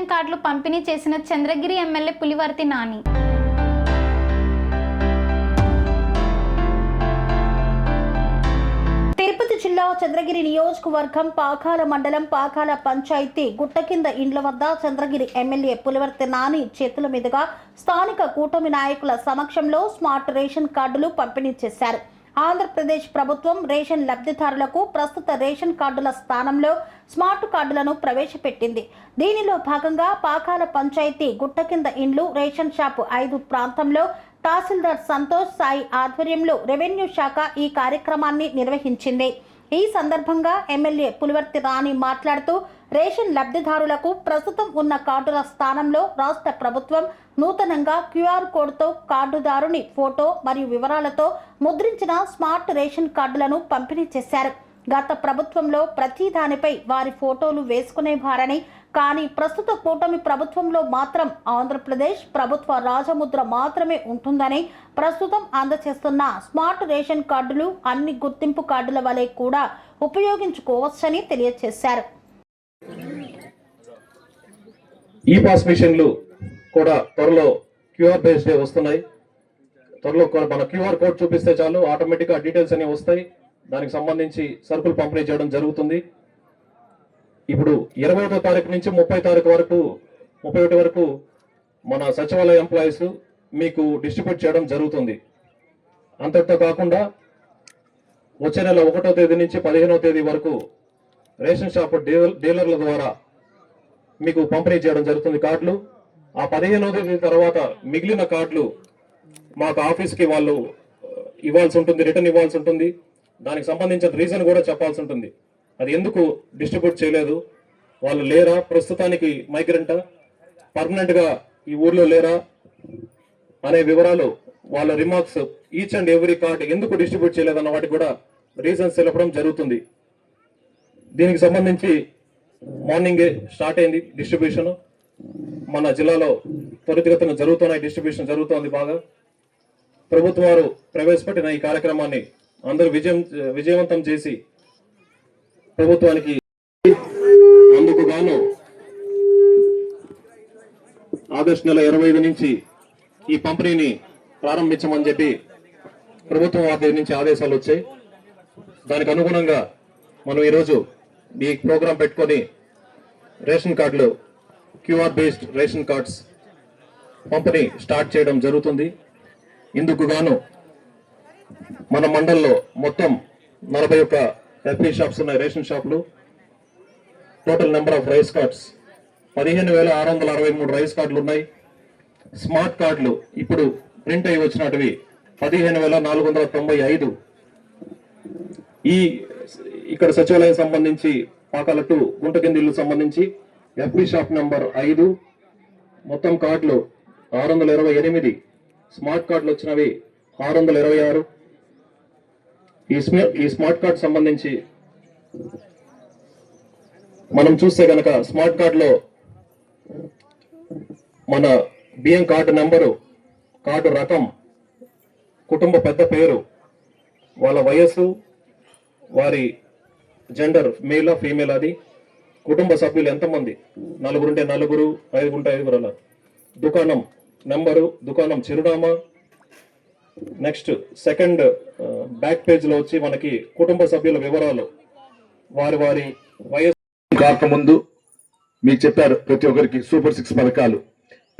Ration కార్డులు పంపిణీ చేసిన చంద్రగిరి ఎమ్మెల్యే పులివర్తి నాని. తిరుపతి జిల్లా చంద్రగిరి నియోజకవర్గం పాకాల మండలం పాకాల పంచాయతీ గుట్ట కింద ఇండ్ల వద్ద చంద్రగిరి ఎమ్మెల్యే పులివర్తి నాని చేతుల మీదుగా స్థానిక కూటమి నాయకుల సమక్షంలో స్మార్ట్ రేషన్ కార్డులు పంపిణీ చేశారు. ఆంధ్రప్రదేశ్ ప్రభుత్వం రేషన్ లబ్ధిదారులకు ప్రస్తుత రేషన్ కార్డుల స్థానంలో స్మార్ట్ కార్డులను ప్రవేశపెట్టింది. దీనిలో భాగంగా పాకాల పంచాయతీ గుట్ట కింద ఇండ్లు రేషన్ షాపు ఐదు ప్రాంతంలో తహసీల్దార్ సంతోష్ సాయి ఆధ్వర్యంలో రెవెన్యూ శాఖ ఈ కార్యక్రమాన్ని నిర్వహించింది. ఈ సందర్భంగా ఎమ్మెల్యే పులివర్తి రాణి మాట్లాడుతూ రేషన్ లబ్ధిదారులకు ప్రస్తుతం ఉన్న కార్డుల స్థానంలో రాష్ట్ర ప్రభుత్వం నూతనంగా క్యూఆర్ కోడ్తో కార్డుదారుని ఫోటో మరియు వివరాలతో ముద్రించిన స్మార్ట్ రేషన్ కార్డులను పంపిణీ చేశారు. గత ప్రభుత్వంలో ప్రతి దానిపై వారి ఫోటోలు వేసుకునేవారని కానీ ప్రస్తుత కూటమి ప్రభుత్వంలో మాత్రం ఆంధ్రప్రదేశ్ ప్రభుత్వ రాజముద్ర మాత్రమే ఉంటుందని ప్రస్తుతం అందచేస్తున్న స్మార్ట్ రేషన్ కార్డులు అన్ని గుర్తింపు కార్డుల వలె కూడా ఉపయోగించుకోవచ్చని తెలియజేశారు ఈ పాస్ మిషన్లు కూడా త్వరలో క్యూఆర్ బేస్డ్ వస్తున్నాయి. త్వరలో మన క్యూఆర్ కోడ్ చూపిస్తే చాలు. ఆటోమేటిక్గా డీటెయిల్స్ అనేవి వస్తాయి. దానికి సంబంధించి సరుకులు పంపిణీ చేయడం జరుగుతుంది. ఇప్పుడు ఇరవై ఒకటో తారీఖు నుంచి ముప్పై తారీఖు వరకు ముప్పై ఒకటి వరకు మన సచివాలయ ఎంప్లాయీస్ మీకు డిస్ట్రిబ్యూట్ చేయడం జరుగుతుంది. అంతటితో కాకుండా వచ్చే నెల ఒకటో తేదీ నుంచి పదిహేనో తేదీ వరకు రేషన్ షాప్ డీలర్ డీలర్ల ద్వారా మీకు పంపిణీ చేయడం జరుగుతుంది కార్డులు. ఆ పదిహేనవ తేదీ తర్వాత మిగిలిన కార్డులు మాకు ఆఫీస్కి వాళ్ళు ఇవ్వాల్సి ఉంటుంది రిటర్న్ ఇవ్వాల్సి ఉంటుంది. దానికి సంబంధించిన రీజన్ కూడా చెప్పాల్సి ఉంటుంది. అది ఎందుకు డిస్ట్రిబ్యూట్ చేయలేదు? వాళ్ళు లేరా? ప్రస్తుతానికి మైగ్రెంటా? పర్మనెంట్గా ఈ ఊర్లో లేరా? అనే వివరాలు వాళ్ళ remarks each and every card ఎందుకు డిస్ట్రిబ్యూట్ చేయలేదన్న వాటికి కూడా రీజన్స్ తెలపడం జరుగుతుంది. దీనికి సంబంధించి మార్నింగే స్టార్ట్ అయింది డిస్ట్రిబ్యూషన్. మన జిల్లాలో త్వరితగతిన జరుగుతున్నాయి డిస్ట్రిబ్యూషన్ జరుగుతోంది బాగా. ప్రభుత్వం వారు ప్రవేశపెట్టిన ఈ కార్యక్రమాన్ని అందరూ విజయం విజయవంతం చేసి ప్రభుత్వానికి అందుకు గాను ఆగస్టు నెల ఇరవై ఐదు నుంచి ఈ పంపిణీని ప్రారంభించమని చెప్పి ప్రభుత్వం వారి నుంచి ఆదేశాలు వచ్చాయి. దానికి అనుగుణంగా మనం ఈరోజు ఈ ప్రోగ్రాం పెట్టుకొని రేషన్ కార్డులు క్యూఆర్ బేస్డ్ రేషన్ కార్డ్స్ పంపిణీ స్టార్ట్ చేయడం జరుగుతుంది. ఇందుకు గాను మన మండల్లో మొత్తం నలభై ఒక్క ఎఫ్పీ షాప్స్ ఉన్నాయి రేషన్ షాపులు. Total number of rice cards పదిహేను వేల ఆరు వందల అరవై మూడు రైస్ కార్డులు ఉన్నాయి. స్మార్ట్ కార్డులు ఇప్పుడు ప్రింట్ అయి వచ్చినటివి పదిహేను వేల నాలుగు వందల తొంభై ఐదు. ఈ ఇక్కడ సచివాలయం సంబంధించి పాకాలట్టు గుంట కిందిల్లు సంబంధించి ఎఫ్బి షాప్ నంబర్ ఐదు. మొత్తం కార్డులు ఆరు వందల ఇరవై ఎనిమిది. స్మార్ట్ కార్డులు వచ్చినవి ఆరు వందల ఇరవై ఆరు. ఈ ఈ స్మార్ట్ కార్డ్ సంబంధించి మనం చూస్తే కనుక స్మార్ట్ కార్డులో మన బియ్యం కార్డు నెంబరు కార్డు రకం కుటుంబ పెద్ద పేరు వాళ్ళ వయస్సు వారి జెండర్ మేలా ఫీమేల్ అది? కుటుంబ సభ్యులు ఎంతమంది? నలుగురుంటే నలుగురు ఐదుగుంటే ఐదుగురు అలా దుకాణం నెంబరు దుకాణం చిరునామా. నెక్స్ట్ సెకండ్ బ్యాక్ పేజ్లో వచ్చి మనకి కుటుంబ సభ్యుల వివరాలు. వారి వారి వయస్సు కాకముందు మీకు చెప్పారు ప్రతి ఒక్కరికి సూపర్ సిక్స్ పథకాలు.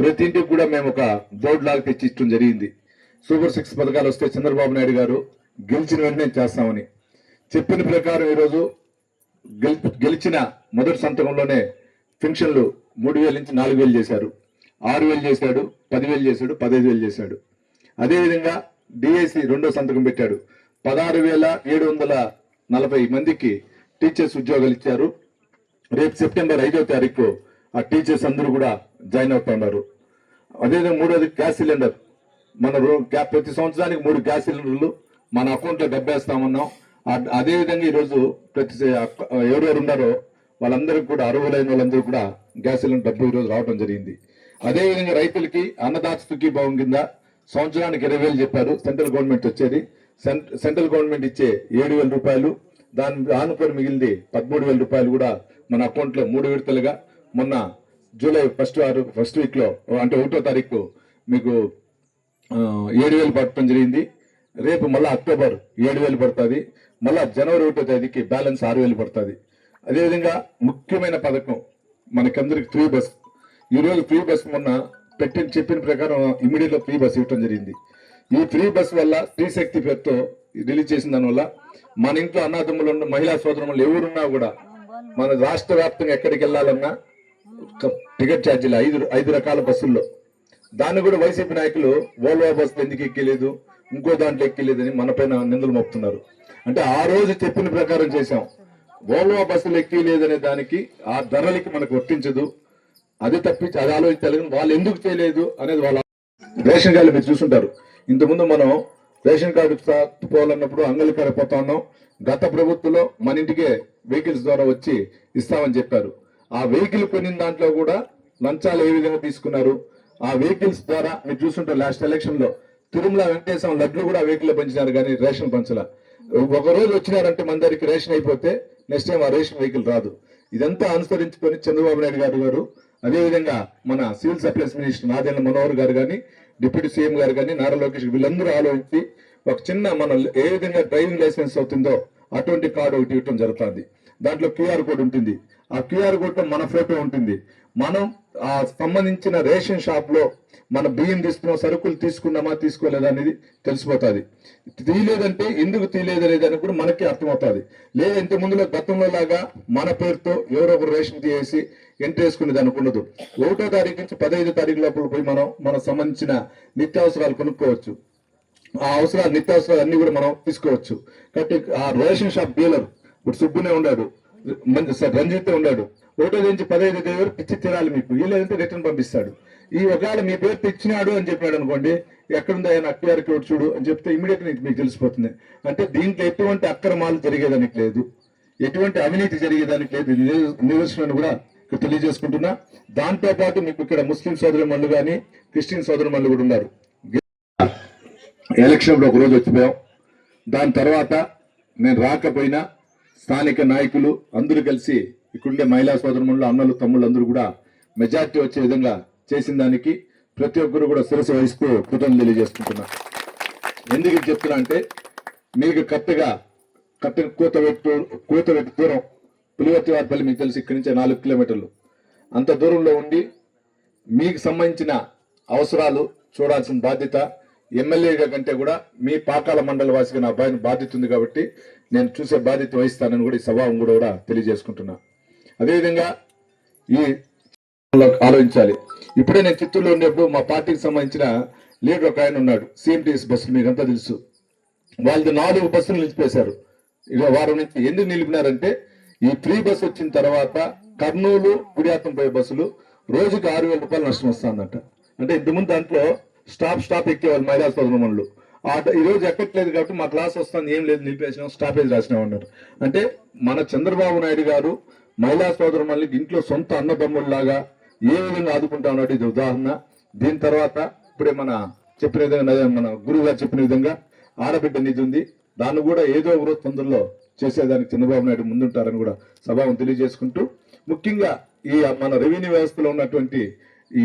ప్రతి ఇంటికి కూడా మేము ఒక బోర్డు లాగా తెచ్చి ఇచ్చడం జరిగింది. సూపర్ సిక్స్ పథకాలు వస్తే చంద్రబాబు నాయుడు గారు గెలిచిన వెంటనే చేస్తామని చెప్పిన ప్రకారం ఈరోజు గెలిచిన మొదటి సంతకంలోనే పెన్షన్లు మూడు వేల నుంచి నాలుగు వేలు చేశారు. ఆరు వేలు చేశాడు పదివేలు చేశాడు పదహైదు వేలు చేశాడు. అదేవిధంగా డిఐసి రెండో సంతకం పెట్టాడు. పదహారు వేల ఏడు వందల నలభై మందికి టీచర్స్ ఉద్యోగాలు ఇచ్చారు. రేపు సెప్టెంబర్ ఐదో తారీఖు ఆ టీచర్స్ అందరూ కూడా జాయిన్ అవుతున్నారు అదేవిధంగా మూడోది గ్యాస్ సిలిండర్. మన ప్రతి సంవత్సరానికి మూడు గ్యాస్ సిలిండర్లు మన అకౌంట్లో డబ్బేస్తామన్నాం అదేవిధంగా ఈరోజు ప్రతి ఎవరెవరు ఉన్నారో వాళ్ళందరికీ కూడా అర్హులైన వాళ్ళందరూ కూడా గ్యాస్ సిలిండర్ డబ్బు ఈరోజు రావడం జరిగింది. అదేవిధంగా రైతులకి అన్నదాత స్థుకి కింద సంవత్సరానికి ఇరవై వేలు చెప్పారు. సెంట్రల్ గవర్నమెంట్ వచ్చేది. సెంట్రల్ గవర్నమెంట్ ఇచ్చే ఏడు వేల రూపాయలు దాని ఆనుకొని మిగిలింది పదమూడు వేల రూపాయలు కూడా మన అకౌంట్లో మూడు విడతలుగా. మొన్న జూలై ఫస్ట్ వారు ఫస్ట్ వీక్లో అంటే ఒకటో తారీఖు మీకు ఏడు వేలు పట్టడం జరిగింది. రేపు మళ్ళీ అక్టోబర్ ఏడు వేలు పడుతుంది. మళ్ళీ జనవరి ఒకటో తేదీకి బ్యాలెన్స్ ఆరు వేలు పడుతుంది. అదేవిధంగా ముఖ్యమైన పథకం మనకందరికి ఫ్రీ బస్. ఈ రోజు ఫ్రీ బస్ మొన్న పెట్టిన చెప్పిన ప్రకారం ఇమీడియట్గా ఫ్రీ బస్ ఇవ్వడం జరిగింది. ఈ ఫ్రీ బస్ వల్ల స్త్రీ శక్తి పేరుతో రిలీజ్ చేసిన దానివల్ల మన ఇంట్లో అన్నదమ్ములు ఉన్న మహిళా సోదరులు ఎవరున్నా కూడా మన రాష్ట్ర వ్యాప్తంగా ఎక్కడికి వెళ్ళాలన్నా టికెట్ ఛార్జీలు ఐదు ఐదు రకాల బస్సుల్లో. దాన్ని కూడా వైసీపీ నాయకులు ఓల్వా బస్సులు ఎందుకు ఎక్కలేదు? ఇంకో దాంట్లో ఎక్కిలేదని మన పైన నిందలు మోపుతున్నారు. అంటే ఆ రోజు చెప్పిన ప్రకారం చేశాం. ఓల్వో బస్సులు ఎక్కలేదనే దానికి ఆ ధరలకి మనకు వర్తించదు. అది తప్పించి అది ఆలోచించలేదు వాళ్ళు ఎందుకు చేయలేదు అనేది వాళ్ళ రేషన్ కార్డులు మీరు చూసుంటారు. ఇంతకుముందు మనం రేషన్ కార్డు పోవాలన్నప్పుడు అంగలి పోతా ఉన్నాం. గత ప్రభుత్వంలో మన ఇంటికే వెహికల్స్ ద్వారా వచ్చి ఇస్తామని చెప్పారు. ఆ వెహికల్ కొనిన దాంట్లో కూడా లంచాలు ఏ విధంగా తీసుకున్నారు? ఆ వెహికల్స్ ద్వారా మీరు చూసుంటారు లాస్ట్ ఎలక్షన్లో. తిరుమల వెంకటేశ్వరం లడ్లు కూడా వెహికల్ పంచినారు కానీ రేషన్ పంచల. ఒక రోజు వచ్చినారంటే మన దగ్గరికి రేషన్ అయిపోతే నెక్స్ట్ టైం ఆ రేషన్ వెహికల్ రాదు. ఇదంతా అనుసరించుకొని చంద్రబాబు నాయుడు గారు గారు అదేవిధంగా మన civil supplies minister Nadendla Manohar garu కానీ డిప్యూటీ సీఎం గారు కానీ నారా లోకేష్ వీళ్ళందరూ ఆలోచించి ఒక చిన్న మన ఏ విధంగా డ్రైవింగ్ లైసెన్స్ అవుతుందో అటువంటి కార్డు ఒకటి ఇవ్వడం జరుగుతుంది. దాంట్లో క్యూఆర్ కోడ్ ఉంటుంది. ఆ క్యూఆర్ కోడ్ మన ఫోటో ఉంటుంది. మనం సంబంధించిన రేషన్ షాప్లో మన బియ్యం తీసుకున్నాం సరుకులు తీసుకున్నామా తీసుకోలేదా అనేది తెలిసిపోతుంది. తీయలేదంటే ఎందుకు తీయలేదు అనేది అని కూడా మనకి అర్థమవుతుంది. లేదా ఇంత ముందులో గతంలో లాగా మన పేరుతో ఎవరో ఒకరు రేషన్ తీసేసి ఎంట్రీ వేసుకునేది అనుకున్నదు ఒకటో తారీఖు నుంచి పదహైదు తారీఖు లోపల పోయి మనం మనకు సంబంధించిన నిత్యావసరాలు కొనుక్కోవచ్చు. ఆ అవసరాలు నిత్యావసరాలు అన్ని కూడా మనం తీసుకోవచ్చు. కాబట్టి ఆ రేషన్ షాప్ డీలర్ ఇప్పుడు సుబ్బునే ఉన్నాడు. మంచి రంజిత్ ఉన్నాడు. ఒకటో నుంచి పదహైదు తేదీ వరకు పిచ్చి తీరాలి మీకు. వీళ్ళేదంటే రిటర్న్ పంపిస్తాడు. ఈ ఒకవేళ మీ పేరు తెచ్చినాడు అని చెప్పాడు అనుకోండి ఎక్కడుందో ఆయన అక్యూఆర్ కోడ్ చూడు అని చెప్తే ఇమీడియట్ మీకు తెలిసిపోతుంది. అంటే దీంట్లో ఎటువంటి అక్రమాలు జరిగేదానికి లేదు. ఎటువంటి అవినీతి జరిగేదానికి లేదు. నిదర్శనం కూడా ఇక్కడ తెలియజేసుకుంటున్నా. దాంతో పాటు మీకు ఇక్కడ ముస్లిం సోదరు మళ్ళు కానీ క్రిస్టియన్ సోదరు మళ్ళు కూడా ఉన్నారు. ఎలక్షన్లో ఒక రోజు వచ్చిపోయాం. దాని తర్వాత నేను రాకపోయినా స్థానిక నాయకులు అందరూ కలిసి ఇక్కడుండే మహిళా సోదరులు అన్నలు తమ్ముళ్ళు అందరూ కూడా మెజార్టీ వచ్చే విధంగా చేసిన దానికి ప్రతి ఒక్కరు కూడా శిరస్సు వహిస్తూ కృతజ్ఞతలు తెలియజేసుకుంటున్నారు ఎందుకు ఇది చెప్తున్నా అంటే మీకు కరెక్ట్గా కట్టిన కూతవెట్టు కూతవెట్టు దూరం పులివర్తి వారిపల్లి మీకు తెలిసి ఇక్కడి నుంచి నాలుగు కిలోమీటర్లు. అంత దూరంలో ఉండి మీకు సంబంధించిన అవసరాలు చూడాల్సిన బాధ్యత ఎమ్మెల్యేగా కంటే కూడా మీ పాకాల మండల వాసిగా నా బాధ్యత బాధ్యత ఉంది కాబట్టి నేను చూసే బాధ్యత వహిస్తానని కూడా ఈ సభావం కూడా కూడా తెలియజేసుకుంటున్నా. అదేవిధంగా ఈ ఆలోచించాలి. ఇప్పుడే నేను చిత్తూరులో ఉండేప్పుడు మా పార్టీకి సంబంధించిన లీడర్ ఒక ఆయన ఉన్నాడు సిఎంటీఎస్ బస్సులు మీకు అంతా తెలుసు. వాళ్ళది నాలుగు బస్సులు నిలిపివేశారు ఇక వారం నుంచి ఎందుకు నిలిపినారంటే ఈ ఫ్రీ బస్ వచ్చిన తర్వాత కర్నూలు గుడియాతం పోయే బస్సులు రోజుకి ఆరు వేల రూపాయలు నష్టం వస్తుందంట. అంటే ఇంతకుముందు దాంట్లో స్టాప్ స్టాప్ ఎక్కేవాళ్ళు మహిళా సోదరులు ఆ ఈ రోజు ఎక్కట్లేదు కాబట్టి మా క్లాస్ వస్తుంది ఏం లేదు నిలిపేసినాం స్టాపేజ్ రాసినాం అన్నారు. అంటే మన చంద్రబాబు నాయుడు గారు మహిళా సోదరుమణులకి ఇంట్లో సొంత అన్నదమ్ముల్లాగా ఏ విధంగా ఆదుకుంటా ఉన్నట్టు ఇది ఉదాహరణ. దీని తర్వాత ఇప్పుడే మన చెప్పిన విధంగా మన గురువు గారు చెప్పిన విధంగా ఆడబిడ్డ నిధి ఉంది. దాన్ని కూడా ఏదో ఒక రోజు తొందరలో చేసేదానికి చంద్రబాబు నాయుడు ముందుంటారని కూడా సభను తెలియజేసుకుంటూ ముఖ్యంగా ఈ మన రెవెన్యూ వ్యవస్థలో ఉన్నటువంటి ఈ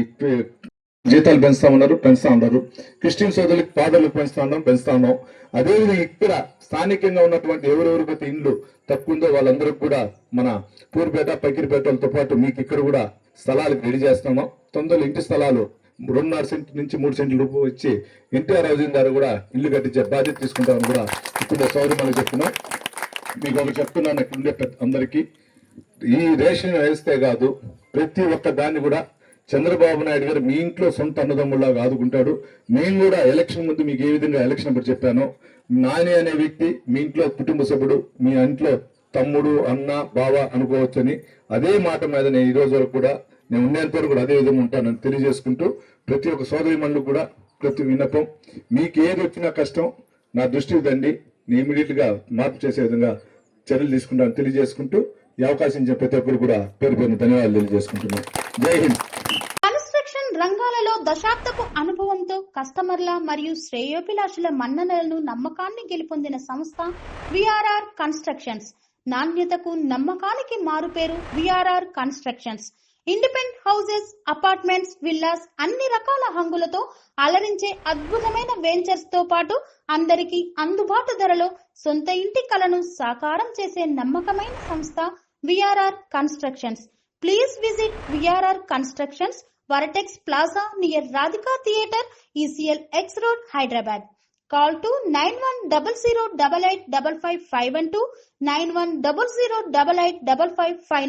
జీతాలు పెంచుతా ఉన్నారు పెంచుతా ఉన్నారు. క్రిస్టియన్ సోదరులకు ఫాదర్లకు పెంచుతా ఉన్నాం పెంచుతా ఉన్నాం. అదేవిధంగా ఇక్కడ స్థానికంగా ఉన్నటువంటి ఎవరెవరికైతే ఇండ్లు తక్కువ ఉందో వాళ్ళందరికీ కూడా మన పూర్పేట పకిరిపేటలతో పాటు మీకు ఇక్కడ కూడా స్థలాలకు రెడీ చేస్తున్నాం తొందరలో ఇంటి స్థలాలు రెండున్నర సెంట్ నుంచి మూడు సెంట్ల రూపు వచ్చి ఎన్టీఆర్ హౌసింగ్ ద్వారా కూడా ఇల్లు కట్టించే బాధ్యత తీసుకుంటామని కూడా ఇప్పుడు సౌదరి చెప్తున్నాం మీకు ఒకటి చెప్తున్నాను ఇక్కడ ఉండే అందరికీ. ఈ రేషన్ వేస్తే కాదు ప్రతి ఒక్క దాన్ని కూడా చంద్రబాబు నాయుడు గారు మీ ఇంట్లో సొంత అన్నదమ్ముల్లాగా ఆదుకుంటాడు. నేను కూడా ఎలక్షన్ ముందు మీకు ఏ విధంగా ఎలక్షన్ అప్పుడు చెప్పాను నాని అనే వ్యక్తి మీ ఇంట్లో కుటుంబ సభ్యుడు మీ ఇంట్లో తమ్ముడు అన్న బావ అనుకోవచ్చని అదే మాట మీద నేను ఈ రోజు వరకు కూడా నేను ఉండేంత వరకు కూడా అదే విధంగా ఉంటానని తెలియజేసుకుంటూ ప్రతి ఒక్క సోదరి మండలి కూడా ప్రతి విన్నపం మీకు ఏది వచ్చినా కష్టం నా దృష్టికి దండి నేను ఇమీడియట్గా మార్పు చేసే విధంగా చర్యలు తీసుకుంటాను తెలియజేసుకుంటూ ఈ అవకాశం ప్రతి ఒక్కరు కూడా పేరు పేరున ధన్యవాదాలు తెలియజేసుకుంటున్నాను జై హింద్. కన్స్ట్రక్షన్ రంగాలలో దశాబ్దపు అనుభవంతో కస్టమర్ల మరియు శ్రేయోభిలాషుల మన్ననలను నమ్మకాన్ని గెలుపొందిన సంస్థ విఆర్ఆర్ కన్స్ట్రక్షన్స్. నాణ్యతకు నమ్మకానికి మారుపేరు VRR constructions. Independent houses apartments villas అన్ని రకాల హంగులతో అలరించే అద్భుతమైన వెంచర్స్తో పాటు అందరికీ అందుబాటు ధరలో సొంత ఇంటి కలను సాకారం చేసే నమ్మకమైన సంస్థ VRR Constructions. Please visit VRR Constructions, Vertex Plaza near Radhika Theatre, ECL X Road, Hyderabad. Call to 9100 8855 and 5